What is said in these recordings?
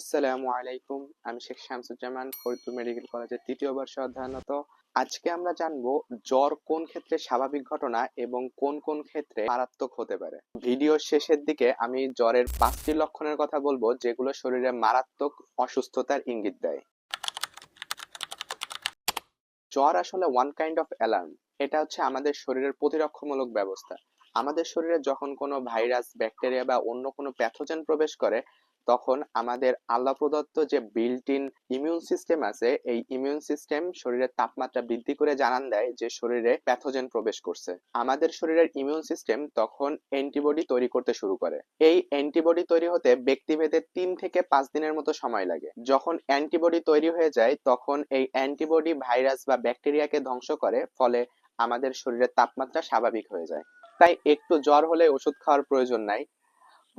আসসালামু আলাইকুম। আমি শেখ শামসুজ্জামান, ফরিদপুর মেডিকেল কলেজের তৃতীয় বর্ষে অধ্যয়নরত। আজকে আমরা জানব জ্বর কোন ক্ষেত্রে স্বাভাবিক ঘটনা এবং কোন কোন ক্ষেত্রে মারাত্মক হতে পারে। ভিডিওর শেষের দিকে আমি জ্বরের পাঁচটি লক্ষণের কথা বলব, যেগুলো শরীরে মারাত্মক অসুস্থতার ইঙ্গিত দেয়। জ্বর আসলে ওয়ান কাইন্ড অফ অ্যালার্ম এটা হচ্ছে আমাদের শরীরের প্রতিরক্ষামূলক ব্যবস্থা। আমাদের শরীরে যখন কোনো ভাইরাস, ব্যাকটেরিয়া বা অন্য কোনো প্যাথোজেন প্রবেশ করে তখন আমাদের আল্লাহ প্রদত্ত যে বিল্ট ইন ইমিউন সিস্টেম আছে, এই ইমিউন সিস্টেম শরীরের তাপমাত্রা বৃদ্ধি করে জানান দেয় যে শরীরে প্যাথোজেন প্রবেশ করছে। আমাদের শরীরের ইমিউন সিস্টেম তখন অ্যান্টিবডি তৈরি করতে শুরু করে। এই অ্যান্টিবডি তৈরি হতে ব্যক্তিভেদে তিন থেকে পাঁচ দিনের মতো সময় লাগে। যখন অ্যান্টিবডি তৈরি হয়ে যায়, তখন এই অ্যান্টিবডি ভাইরাস বা ব্যাকটেরিয়াকে ধ্বংস করে, ফলে আমাদের শরীরের তাপমাত্রা স্বাভাবিক হয়ে যায়। তাই একটু জ্বর হলে ওষুধ খাওয়ার প্রয়োজন নাই।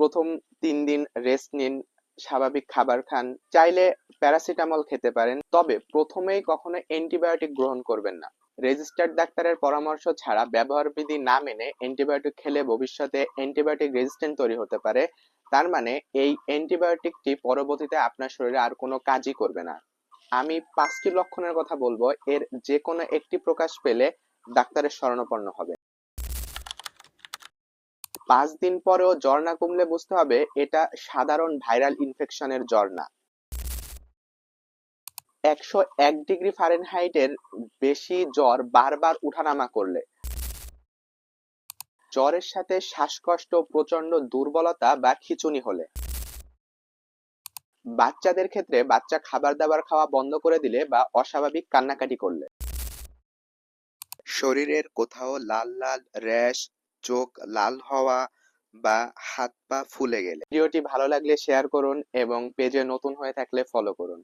প্রথম তিন দিন রেস্ট নিন, স্বাভাবিক খাবার খান, চাইলে প্যারাসিটামল খেতে পারেন। তবে প্রথমেই কখনো অ্যান্টিবায়োটিক গ্রহণ করবেন না। রেজিস্টার্ড ডাক্তারের পরামর্শ ছাড়া ব্যবহার বিধি না মেনে অ্যান্টিবায়োটিক খেলে ভবিষ্যতে অ্যান্টিবায়োটিক রেজিস্ট্যান্ট তৈরি হতে পারে। তার মানে এই অ্যান্টিবায়োটিকটি পরবর্তীতে আপনার শরীরে আর কোনো কাজই করবে না। আমি পাঁচটি লক্ষণের কথা বলব। এর যে কোনো একটি প্রকাশ পেলে ডাক্তারের শরণাপন্ন হবে পাঁচ দিন পরেও জ্বর না কমলে বুঝতে হবে এটা সাধারণ ভাইরাল ইনফেকশনের জ্বর না একশো এক ডিগ্রি ফারেনহাইটের বেশি জ্বর বারবার উঠানামা করলে। জ্বরের সাথে শ্বাসকষ্ট প্রচণ্ড দুর্বলতা বা খিচুনি হলে। বাচ্চাদের ক্ষেত্রে বাচ্চা খাবার দাবার খাওয়া বন্ধ করে দিলে বা অস্বাভাবিক কান্নাকাটি করলে। শরীরের কোথাও লাল লাল র্যাশ চোখ লাল হওয়া বা হাত পা ফুলে গেলে। ভিডিওটি ভালো লাগলে শেয়ার করুন এবং পেজে নতুন হয়ে থাকলে ফলো করুন।